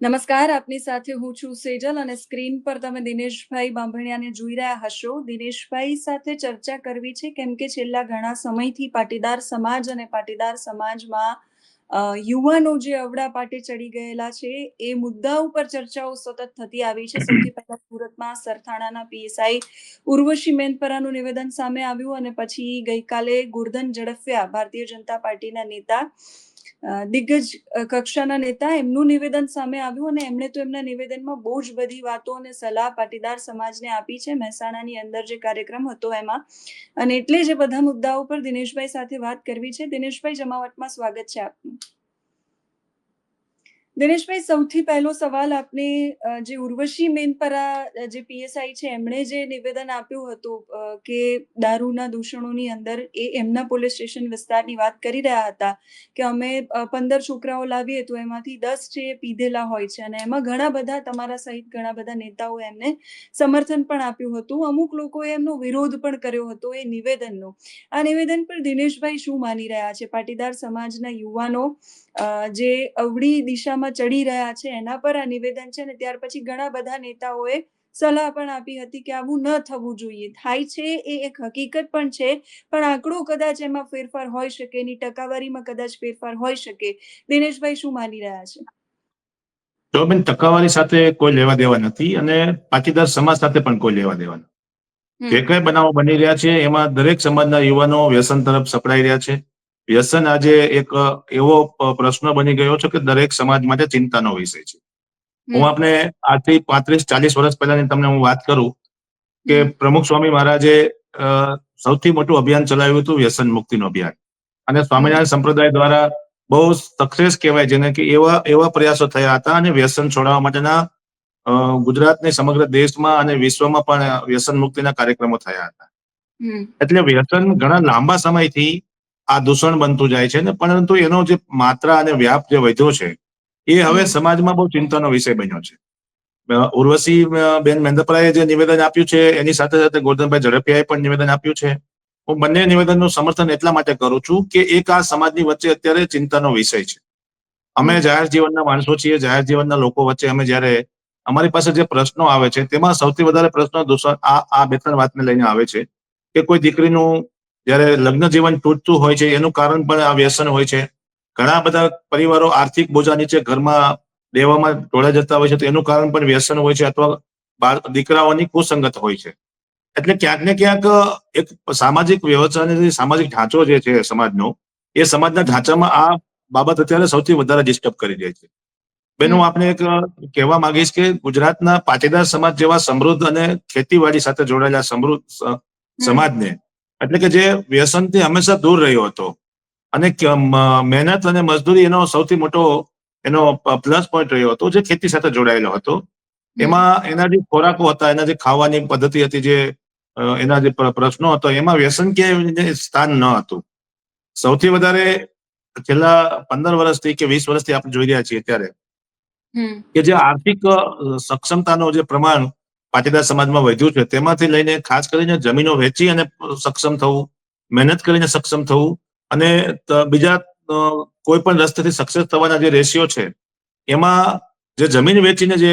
નમસ્કાર, આપની સાથે હું છું સેજલ અને સ્ક્રીન પર તમે દિનેશભાઈ બાંભણિયાને જોઈ રહ્યા હશો. દિનેશભાઈ સાથે ચર્ચા કરવી છે કેમ કે છેલ્લા ઘણા સમયથી પાટીદાર સમાજ અને પાટીદાર સમાજમાં યુવાનો જે અવડા પાટે ચડી ગયેલા છે, એ મુદ્દા ઉપર ચર્ચાઓ સતત થતી આવી છે. સૌથી પહેલા સુરતમાં સરથાણાના પીએસઆઈ ઉર્વશી મેનપરાનું નિવેદન સામે આવ્યું અને પછી ગઈકાલે ગુરધન ઝડફ્યા, ભારતીય જનતા પાર્ટીના નેતા દિગ્ગજ કક્ષાના નેતા એમનું નિવેદન સામે આવ્યું અને એમણે તો એમના નિવેદનમાં બહુ જ બધી વાતો અને સલાહ પાટીદાર સમાજને આપી છે. મહેસાણાની અંદર જે કાર્યક્રમ હતો એમાં. અને એટલે જે બધા મુદ્દાઓ પર દિનેશભાઈ સાથે વાત કરવી છે. દિનેશભાઈ, જમાવટમાં સ્વાગત છે આપનું. દિનેશભાઈ સૌથી પહેલો સવાલ આપને જે ઉર્વશી મેનપરા જે પીએસઆઈ છે, એમણે જે નિવેદન આપ્યું હતું કે દારૂના દૂષણોની અંદર એ એમના પોલીસ સ્ટેશન વિસ્તારની વાત કરી રહ્યા હતા કે અમે પંદર છોકરાઓ લાવીએ તો એમાંથી દસ છે પીધેલા હોય છે અને એમાં ઘણા બધા તમારા સહિત ઘણા બધા નેતાઓ એમને સમર્થન પણ આપ્યું હતું. અમુક લોકોએ એમનો વિરોધ પણ કર્યો હતો એ નિવેદનનો. આ નિવેદન પર દિનેશભાઈ શું માની રહ્યા છે? પાટીદાર સમાજના યુવાનો જે અવળી દિશામાં ચડી રહ્યા છે એના પર આ નિવેદન છે ને ત્યાર પછી ઘણા બધા નેતાઓએ સલાહ પણ આપી હતી કે આવું ન થવું જોઈએ. થાય છે એ એક હકીકત પણ છે પણ આંકડો કદાચ એમાં ફેરફાર હોઈ શકે એની ટકાવારીમાં કદાચ ફેરફાર હોઈ શકે. દિનેશભાઈ શું માની રહ્યા છે? તો બેન ટકાવારી સાથે કોઈ લેવા દેવા નથી અને પાટીદાર સમાજ સાથે પણ કોઈ લેવા દેવા નથી. જે કઈ બનાવો બની રહ્યા છે એમાં દરેક સમાજના યુવાનો વ્યસન તરફ સપડાઈ રહ્યા છે. વ્યસન આજે એક એવો પ્રશ્ન બની ગયો છે કે દરેક સમાજ માટે ચિંતાનો વિષય છે. હું આપને આજથી પાંત્રીસ ચાલીસ વર્ષ પહેલાની તમને હું વાત કરું કે પ્રમુખ સ્વામી મહારાજે સૌથી મોટું અભિયાન ચલાવ્યું હતું વ્યસન મુક્તિનું અભિયાન. અને સ્વામિનારાયણ સંપ્રદાય દ્વારા બહુ સક્સેસ કહેવાય જેને કે એવા એવા પ્રયાસો થયા હતા અને વ્યસન છોડાવવા માટેના ગુજરાતની સમગ્ર દેશમાં અને વિશ્વમાં પણ વ્યસન મુક્તિના કાર્યક્રમો થયા હતા. એટલે વ્યસન ઘણા લાંબા સમયથી આ દૂષણ બનતું જાય છે ને પરંતુ એનો જે માત્રા અને વ્યાપ જે વધ્યો છે એ હવે સમાજમાં બહુ ચિંતાનો વિષય બન્યો છે. ઉર્વશી બેન મેંદપરાએ જે નિવેદન આપ્યું છે એની સાથે સાથે ગોરધનભાઈ ઝડપિયાએ પણ નિવેદન આપ્યું છે. હું બંને નિવેદનનું સમર્થન એટલા માટે કરું છું કે એક આ સમાજની વચ્ચે અત્યારે ચિંતાનો વિષય છે. અમે જાહેર જીવનના માણસો છીએ જાહેર જીવનના લોકો વચ્ચે અમે જ્યારે અમારી પાસે જે પ્રશ્નો આવે છે તેમાં સૌથી વધારે પ્રશ્નો દૂષણ આ આ બે ત્રણ વાતને લઈને આવે છે કે કોઈ દીકરીનું જ્યારે લગ્ન જીવન તૂટતું હોય છે એનું કારણ પણ આ વ્યસન હોય છે. ઘણા બધા પરિવારો આર્થિક બોજા નીચે ઘરમાં દેવામાં ઢોળા જતા હોય છે તો એનું કારણ પણ વ્યસન હોય છે અથવા બાળ દીકરાઓની કુસંગત હોય છે. એટલે ક્યાંક ને ક્યાંક એક સામાજિક વ્યવસ્થા સામાજિક ઢાંચો જે છે સમાજનો એ સમાજના ઢાંચામાં આ બાબત અત્યારે સૌથી વધારે ડિસ્ટર્બ કરી રહી છે. બેન હું આપને એક કહેવા માંગીશ કે ગુજરાતના પાટીદાર સમાજ જેવા સમૃદ્ધ અને ખેતીવાડી સાથે જોડાયેલા સમૃદ્ધ સમાજને એટલે કે જે વ્યસનથી હંમેશા દૂર રહ્યો હતો. અને મહેનત અને મજદૂરી એનો સૌથી મોટો એનો પ્લસ પોઈન્ટ રહ્યો હતો જે ખેતી સાથે જોડાયેલો હતો. એમાં એના જે ખોરાકો હતા એના જે ખાવાની પદ્ધતિ હતી જે એના જે પ્રશ્નો હતો એમાં વ્યસન ક્યાંય સ્થાન ન હતું. સૌથી વધારે છેલ્લા પંદર વર્ષથી કે વીસ વર્ષથી આપણે જોઈ રહ્યા છીએ ત્યારે કે જે આર્થિક સક્ષમતાનો જે પ્રમાણ પાટીદાર સમાજમાં વધ્યું છે. તેમાંથી લઈને ખાસ કરીને જમીનો વેચી અને સક્ષમ થવું મહેનત કરીને સક્ષમ થવું અને બીજા કોઈ પણ રસ્તેથી સક્સેસ થવાના જે રેશિયો છે એમાં જે જમીન વેચીને જે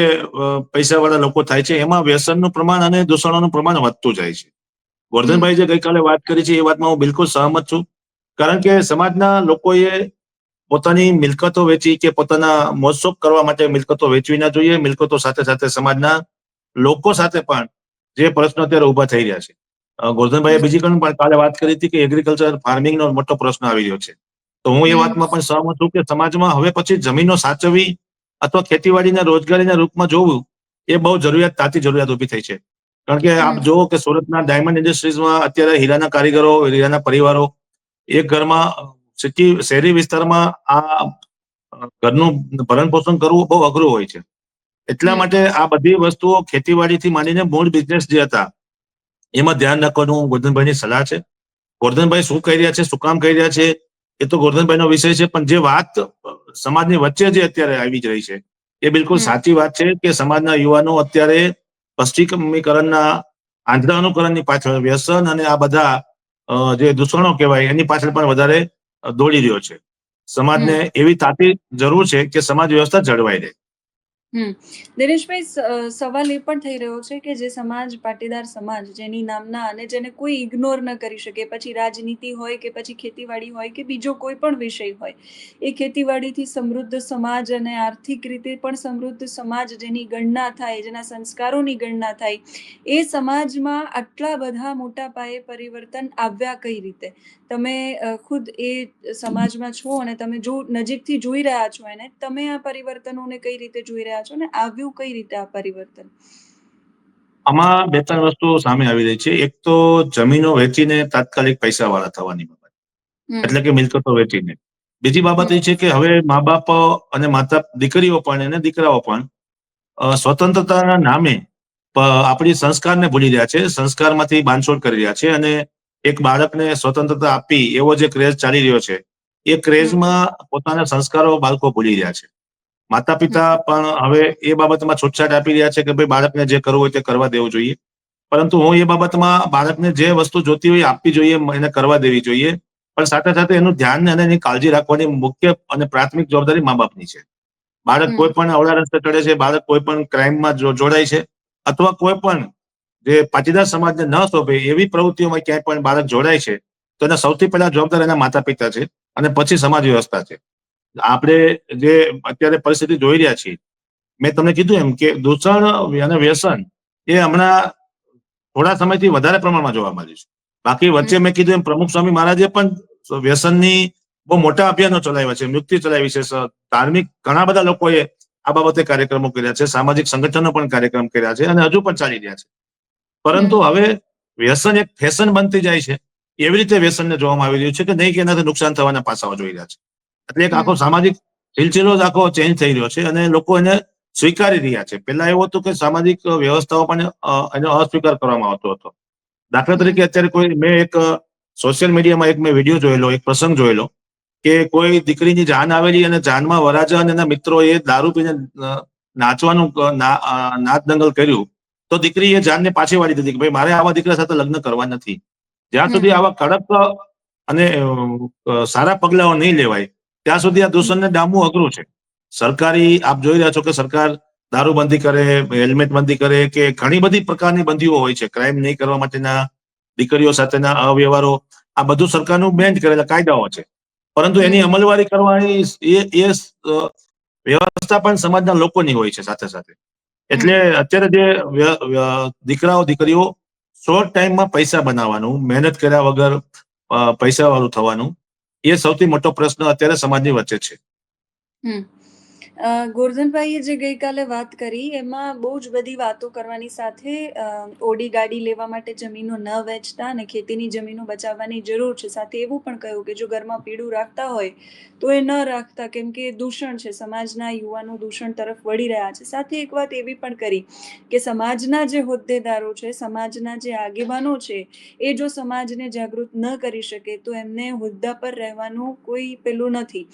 પૈસાવાળા લોકો થાય છે એમાં વ્યસનનું પ્રમાણ અને દૂષણોનું પ્રમાણ વધતું જાય છે. વર્ધનભાઈ જે ગઈકાલે વાત કરી છે એ વાતમાં હું બિલકુલ સહમત છું. કારણ કે સમાજના લોકોએ પોતાની મિલકતો વેચી કે પોતાના મોજશોખ કરવા માટે મિલકતો વેચવી ના જોઈએ. મિલકતો સાથે સાથે સમાજના લોકો સાથે પણ જે પ્રશ્નો અત્યારે ઊભા થઈ રહ્યા છે. ગોરધનભાઈએ બીજી પણ પણ કાલે વાત કરી હતી કે એગ્રીકલ્ચર ફાર્મિંગનો મોટો પ્રશ્ન આવી રહ્યો છે. તો હું એ વાતમાં પણ સહમત છું કે સમાજમાં હવે પછી જમીનો સાચવવી અથવા ખેતીવાડીના રોજગારીના રૂપમાં જોવું એ બહુ જરૂરિયાત તાતી જરૂરિયાત ઊભી થઈ છે. કારણ કે આપ જુઓ કે સુરતના ડાયમંડ ઇન્ડસ્ટ્રીઝમાં અત્યારે હીરાના કારીગરો હીરાના પરિવારો એક ઘરમાં સિટી શહેરી વિસ્તારમાં આ ઘરનું ભરણ પોષણ કરવું બહુ અઘરું હોય છે. એટલા માટે આ બધી વસ્તુઓ ખેતીવાડીથી માંડીને મૂળ બિઝનેસ જે હતા એમાં ધ્યાન રાખવાનું ગોરધનભાઈની સલાહ છે. ગોરધનભાઈ શું કહી રહ્યા છે શું કામ કહી રહ્યા છે એ તો ગોરધનભાઈનો વિષય છે પણ જે વાત સમાજની વચ્ચે જે અત્યારે આવી જ રહી છે એ બિલકુલ સાચી વાત છે કે સમાજના યુવાનો અત્યારે પશ્ચિમીકરણના આંધળા અનુકરણની પાછળ વ્યસન અને આ બધા જે દૂષણો કહેવાય એની પાછળ પણ વધારે દોડી રહ્યો છે. સમાજને એવી તાતી જરૂર છે કે સમાજ વ્યવસ્થા જળવાઈ રહે. દિનેશભાઈ સવાલ એ પણ થઈ રહ્યો છે કે જે સમાજ, પાટીદાર સમાજ જેની નામના અને જેને કોઈ ઇગ્નોર ન કરી શકે, પછી રાજનીતિ હોય કે પછી ખેતીવાડી હોય કે બીજો કોઈ પણ વિષય હોય, એ ખેતીવાડીથી સમૃદ્ધ સમાજ અને આર્થિક રીતે પણ સમૃદ્ધ સમાજ જેની ગણના થાય, જેના સંસ્કારોની ગણના થાય, એ સમાજમાં આટલા બધા મોટા પાયે પરિવર્તન આવ્યા કઈ રીતે? તમે ખુદ એ સમાજમાં છો અને તમે જો નજીકથી જોઈ રહ્યા છો એને તમે આ પરિવર્તનોને કઈ રીતે જોઈ રહ્યા છો અને આવ્યું કઈ રીતે આ પરિવર્તન? આમાં બે ત્રણ વસ્તુઓ સામે આવી રહી છે. એક તો જમીનો વેચીને તાત્કાલિક પૈસા વાળા થવાની બાબત. એટલે કે મિલકતો વેચીને. બીજી બાબત એ છે કે હવે મા બાપ અને માતા દીકરીઓ પણ અને દીકરાઓ પણ સ્વતંત્રતાના નામે આપણી સંસ્કારને ભૂલી રહ્યા છે. સંસ્કારમાંથી બાંધછોડ કરી રહ્યા છે અને એક બાળકને સ્વતંત્રતા આપી એવો જે ક્રેઝ ચાલી રહ્યો છે એ ક્રેઝમાં પોતાના સંસ્કારો બાળકો ભૂલી રહ્યા છે. માતા પિતા પણ હવે એ બાબતમાં છૂટછાટ આપી રહ્યા છે કે ભાઈ બાળકને જે કરવું હોય તે કરવા દેવું જોઈએ. પરંતુ હું એ બાબતમાં બાળકને જે વસ્તુ જોતી હોય એ આપવી જોઈએ એને કરવા દેવી જોઈએ. પણ સાથે સાથે એનું ધ્યાન અને એની કાળજી રાખવાની મુખ્ય અને પ્રાથમિક જવાબદારી મા બાપની છે. બાળક. કોઈ પણ અવળા રસ્તે ચડે છે બાળક કોઈ પણ ક્રાઇમમાં જોડાય છે અથવા કોઈ પણ જે પાટીદાર સમાજને ન શોભે એવી પ્રવૃત્તિઓમાં ક્યાંય પણ બાળક જોડાય છે, તો એના સૌથી પહેલા જવાબદાર એના માતા પિતા છે અને પછી સમાજ વ્યવસ્થા છે. આપણે જે અત્યારે પરિસ્થિતિ જોઈ રહ્યા છીએ, મેં તમને કીધું એમ કે દૂષણ અને વ્યસન એ હમણાં થોડા સમયથી વધારે પ્રમાણમાં જોવા મળ્યું છે. બાકી વચ્ચે મેં કીધું એમ પ્રમુખ સ્વામી મહારાજે પણ વ્યસનની બહુ મોટા અભિયાનો ચલાવ્યા છે, મુક્તિ ચલાવી છે ધાર્મિક ઘણા બધા લોકોએ આ બાબતે કાર્યક્રમો કર્યા છે, સામાજિક સંગઠનો પણ કાર્યક્રમ કર્યા છે અને હજુ પણ ચાલી રહ્યા છે. પરંતુ હવે વ્યસન એક ફેશન બનતી જાય છે. એવી રીતે વ્યસનને જોવામાં આવી રહ્યું છે કે નહીં કે એનાથી નુકસાન થવાના પાસાઓ જોઈ રહ્યા છે. એટલે એક આખો સામાજિક હિલચિલો જ આખો ચેન્જ થઈ રહ્યો છે અને લોકો એને સ્વીકારી રહ્યા છે. પેલા એવું હતું કે સામાજિક વ્યવસ્થાઓ પણ એનો અસ્વીકાર કરવામાં આવતો હતો. દાખલા તરીકે અત્યારે કોઈ મેં એક સોશિયલ મીડિયામાં એક મેં વીડિયો જોયેલો એક પ્રસંગ જોયેલો કે કોઈ દીકરીની જાન આવેલી અને જાનમાં વરાજા અને એના મિત્રોએ દારૂ પીને નાચવાનું નાચ દંગલ કર્યું તો દીકરી એ જાનને પાછી વાળી દીધી કે ભાઈ મારે આવા દીકરા સાથે લગ્ન કરવા નથી. જ્યાં સુધી આવા કડક અને સારા પગલાઓ નહીં લેવાય ત્યાં સુધી આ દૂષણને ડામવું અઘરું છે. સરકારી આપ જોઈ રહ્યા છો કે સરકાર દારૂબંધી કરે હેલ્મેટ બંધી કરે કે ઘણી બધી પ્રકારની બંધીઓ હોય છે. ક્રાઇમ નહીં કરવા માટેના દીકરીઓ સાથેના અવ્યવહારો આ બધું સરકારનું બેન્ડ કરેલા કાયદાઓ છે. પરંતુ એની અમલવારી કરવાની એ એ વ્યવસ્થા પણ સમાજના લોકોની હોય છે સાથે સાથે. એટલે અત્યારે જે દીકરાઓ દીકરીઓ શોર્ટ ટાઈમમાં પૈસા બનાવવાનું મહેનત કર્યા વગર પૈસા વાળું થવાનું એ સૌથી મોટો પ્રશ્ન અત્યારે સમાજની વચ્ચે છે. ગોરધનભાઈએ જે ગઈકાલે વાત કરી, એમાં બહુ જ બધી વાતો કરવાની સાથે ઓડી ગાડી લેવા માટે જમીનો ન વેચતા અને ખેતીની જમીનો બચાવવાની જરૂર છે. સાથે એવું પણ કહ્યું કે જો ઘરમાં પીડું રાખતા હોય, તો એ ન રાખતા, કેમ કે દૂષણ છે. સમાજના યુવાનો દૂષણ તરફ વળી રહ્યા છે. સાથે એક વાત એવી પણ કરી કે સમાજના જે હોદ્દેદારો છે, સમાજના જે આગેવાનો છે, એ જો સમાજને જાગૃત ન કરી શકે, તો એમને હોદ્દા પર રહેવાનું કોઈ પેલું નથી.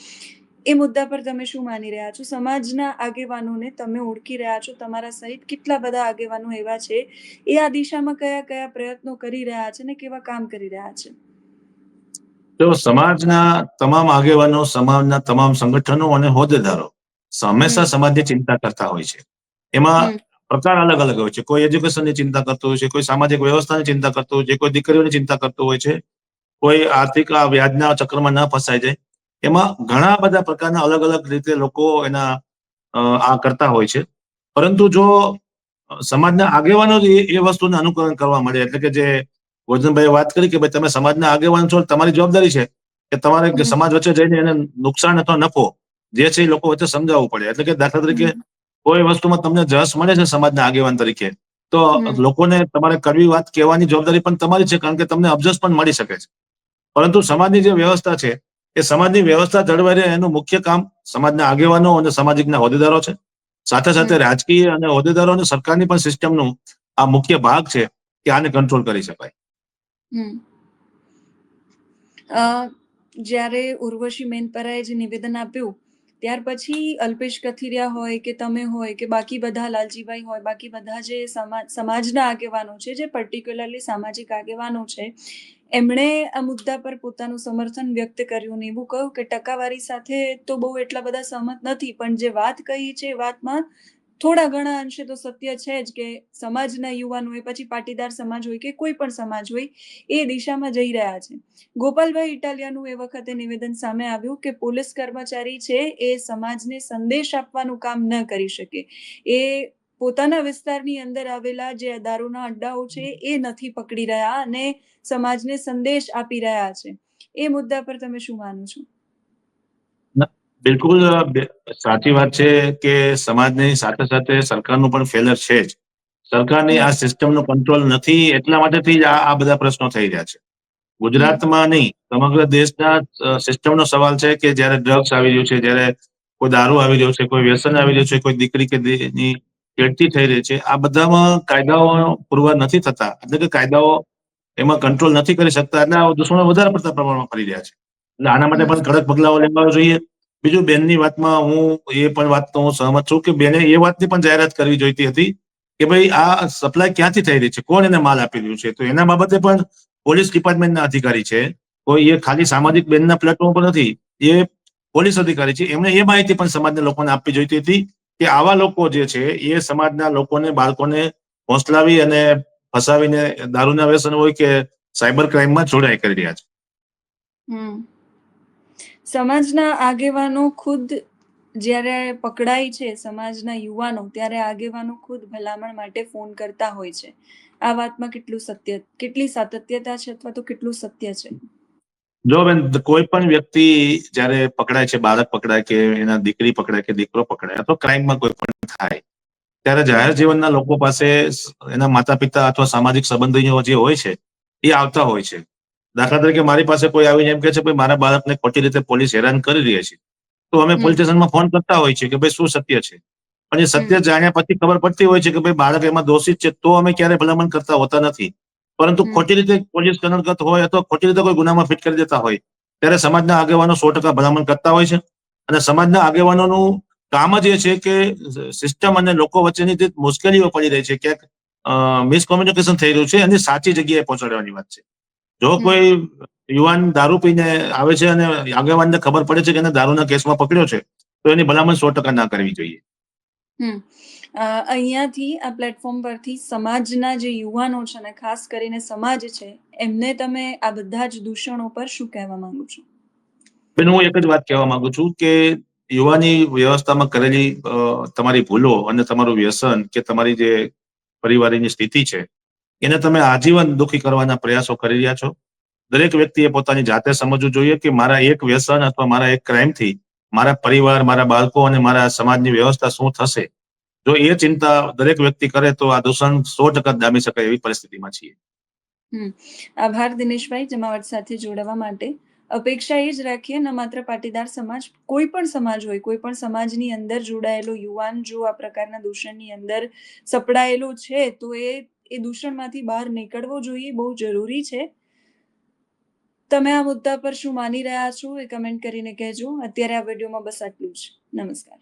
એ મુદ્દા પર તમે શું માની રહ્યા છો? સમાજના આગેવાનોને તમે ઓળખી રહ્યા છો? તમારા સહિત કેટલા બધા આગેવાનો એવા છે? એ આ દિશામાં કયા કયા પ્રયત્નો કરી રહ્યા છે ને કેવા કામ કરી રહ્યા છે? તો સમાજના તમામ આગેવાનો સમાજના તમામ સંગઠનો અને હોદ્દેદારો હંમેશા હમ. સમાજની ચિંતા કરતા હોય છે. એમાં પ્રકાર અલગ અલગ હોય છે. કોઈ એજ્યુકેશનની ચિંતા કરતો હોય છે કોઈ સામાજિક વ્યવસ્થાની ચિંતા કરતું હોય છે કોઈ દીકરીઓની ચિંતા કરતો હોય છે. કોઈ આર્થિક વ્યાજના ચક્રમાં ન ફસાઈ જાય. એમાં ઘણા બધા પ્રકારના અલગ અલગ રીતે લોકો એના આ કરતા હોય છે. પરંતુ જો સમાજના આગેવાનો એ વસ્તુને અનુકરણ કરવા મળે એટલે કે જે ગોરધનભાઈએ વાત કરી કે ભાઈ તમે સમાજના આગેવાન છો તમારી જવાબદારી છે કે તમારે સમાજ વચ્ચે જઈને એને નુકસાન અથવા નફો જે છે એ લોકો વચ્ચે સમજાવવું પડે. એટલે કે દાખલા તરીકે કોઈ વસ્તુમાં તમને જસ મળે છે સમાજના આગેવાન તરીકે તો લોકોને તમારે કડવી વાત કહેવાની જવાબદારી પણ તમારી છે કારણ કે તમને અબજસ પણ મળી શકે છે. પરંતુ સમાજની જે વ્યવસ્થા છે એ સમાજની વ્યવસ્થા જળવાઈ રહે એનું મુખ્ય કામ સમાજના આગેવાનો અને સામાજિકના હોદ્દેદારો છે. સાથે સાથે રાજકીય અને હોદ્દેદારો અને સરકારની પણ સિસ્ટમનું આ મુખ્ય ભાગ છે કે આને કંટ્રોલ કરી શકાય. જ્યારે ઉર્વશી મેનપરાએ જે નિવેદન આપ્યું ત્યાર પછી અલ્પેશ કથિરિયા હોય કે તમે હોય કે બાકી બધા લાલજીભાઈ હોય બાકી બધા જે સમાજ સમાજના આગેવાનો છે જે પર્ટિક્યુલરલી સામાજિક આગેવાનો છે એમણે આ મુદ્દા પર પોતાનું સમર્થન વ્યક્ત કર્યું ને એવું કહ્યું કે ટકાવારી સાથે તો બહુ એટલા બધા સહમત નથી, પણ જે વાત કહી છે એ વાતમાં થોડા ઘણા અંશે તો સત્ય છે જ કે સમાજના યુવાન હોય, પછી પાટીદાર સમાજ હોય કે કોઈ પણ સમાજ હોય, એ દિશામાં જઈ રહ્યા છે. ગોપાલભાઈ ઇટાલિયાનું એ વખતે નિવેદન સામે આવ્યું કે પોલીસ કર્મચારી છે એ સમાજને સંદેશ આપવાનું કામ ન કરી શકે. એ પોતાના વિસ્તારની અંદર આવેલા જે દારૂના અડ્ડાઓ છે, એ નથી પકડી રહ્યા અને સમાજને સંદેશ આપી રહ્યા છે. એ મુદ્દા પર તમે શું માનો છો? બિલકુલ સાચી વાત છે કે સમાજની સાથે સાથે સરકારનું પણ ફેલર છે જ. સરકારની આ સિસ્ટમનો કંટ્રોલ નથી, એટલા માટેથી જ આ બધા પ્રશ્નો થઈ રહ્યા છે. ગુજરાતમાં નહીં, સમગ્ર દેશના સિસ્ટમનો સવાલ છે કે જ્યારે ડ્રગ્સ આવી રહ્યું છે, જ્યારે કોઈ દારૂ આવી રહ્યો છે, કોઈ વ્યસન આવી રહ્યું છે, કોઈ દીકરી કે છેડતી થઈ રહી છે. આ બધામાં કાયદાઓ પુરવાર નથી થતા. એટલે કે કાયદાઓ એમાં કંટ્રોલ નથી કરી શકતા. એટલે આ દુશ્મનો વધારે પડતા પ્રમાણમાં ફરી રહ્યા છે. એટલે આના માટે પણ કડક પગલાઓ લેવા જોઈએ. બીજું બેનની વાતમાં હું એ પણ વાતનો હું સહમત છું કે બેને એ વાતની પણ જાહેરાત કરવી જોઈતી હતી કે ભાઈ આ સપ્લાય ક્યાંથી થઈ રહી છે? કોણ એને માલ આપી રહ્યું છે? તો એના બાબતે પણ પોલીસ ડિપાર્ટમેન્ટના અધિકારી છે. કોઈ એ ખાલી સામાજિક બેનના પ્લેટફોર્મ પર નથી. એ પોલીસ અધિકારી છે. એમને એ માહિતી પણ સમાજના લોકોને આપવી જોઈતી હતી. કે આવા લોકો જે છે, એ સમાજના લોકોને, બાળકોને હોંસલાવી અને ફસાવીને દારૂના વ્યસન હોય કે સાયબર ક્રાઇમમાં જોડાય કરી રહ્યા છે. સમાજના આગેવાનો ખુદ જ્યારે પકડાય છે, સમાજના યુવાનો ત્યારે આગેવાનો ખુદ ભલામણ માટે ફોન કરતા હોય છે. આ વાતમાં કેટલું સત્ય, કેટલી સાતત્યતા છે અથવા તો કેટલું સત્ય છે? જો બેન કોઈ પણ વ્યક્તિ જ્યારે પકડાય છે બાળક પકડાય કે એના દીકરી પકડાય કે દીકરો પકડાય અથવા ક્રાઇમમાં કોઈ પણ થાય ત્યારે જાહેર જીવનના લોકો પાસે એના માતા પિતા અથવા સામાજિક સંબંધીઓ જે હોય છે એ આવતા હોય છે. દાખલા તરીકે મારી પાસે કોઈ આવીને એમ કે છે ભાઈ મારા બાળકને ખોટી રીતે પોલીસ હેરાન કરી રહી છે. તો અમે પોલીસ સ્ટેશનમાં ફોન કરતા હોય છે કે ભાઈ શું સત્ય છે? અને સત્ય જાણ્યા પછી ખબર પડતી હોય છે કે ભાઈ બાળક એમાં દોષિત છે. તો અમે ક્યારે ભલામણ કરતા હોતા નથી. પરંતુ ખોટી રીતે પોલીસ કનડગત હોય અથવા ખોટી રીતે કોઈ ગુનામાં ફિટ કરી દેતા હોય ત્યારે સમાજના આગેવાનો સો ટકા ભલામણ કરતા હોય છે. અને સમાજના આગેવાનોનું કામ જ એ છે કે સિસ્ટમ અને લોકો વચ્ચેની જે મુશ્કેલીઓ પડી રહી છે ક્યાંક મિસકોમ્યુનિકેશન થઈ રહ્યું છે અને સાચી જગ્યાએ પહોંચાડવાની વાત છે. જો કોઈ યુવાન દારૂ પીને આવે છે અને આગેવાનને ખબર પડે છે કે એને દારૂના કેસમાં પકડ્યો છે તો એની ભલામણ સો ટકા ના કરવી જોઈએ. અહીંયાથી આ પ્લેટફોર્મ પરથી સમાજના જે યુવાનો છે અને ખાસ કરીને સમાજ છે, એમને તમે આ બધા જ દૂષણો પર શું કહેવા માંગુ છો? બેન, હું એક જ વાત કહેવા માંગુ છું કે યુવાની વ્યવસ્થામાં કરેલી તમારી ભૂલો અને તમારું વ્યસન કે તમારી જે પરિવારની સ્થિતિ છે, એને તમે આજીવન દુઃખી કરવાના પ્રયાસો કરી રહ્યા છો? દરેક વ્યક્તિએ પોતાની જાતે સમજવું જોઈએ કે મારા એક વ્યસન અથવા મારા એક ક્રાઇમથી મારા પરિવાર, મારા બાળકો અને મારા સમાજની વ્યવસ્થા શું થશે? જો એ ચિંતા દરેક વ્યક્તિ કરે તો આ દૂષણ સો ટકા દામી શકાય એવી પરિસ્થિતિમાં છીએ. આભાર દિનેશભાઈ, જમાવટ સાથે જોડાવા માટે. અપેક્ષા એ જ રાખીએ, ન માત્ર પાટીદાર સમાજ, કોઈ પણ સમાજ હોય, કોઈ પણ સમાજની અંદર જોડાયેલો યુવાન જો આ પ્રકારના દૂષણની અંદર સપડાયેલો છે, તો એ એ દૂષણમાંથી બહાર નીકળવો જોઈએ, બહુ જરૂરી છે. તમે આ મુદ્દા પર શું માની રહ્યા છો એ કમેન્ટ કરીને કહેજો. અત્યારે આ વિડીયોમાં બસ આટલું જ. નમસ્કાર.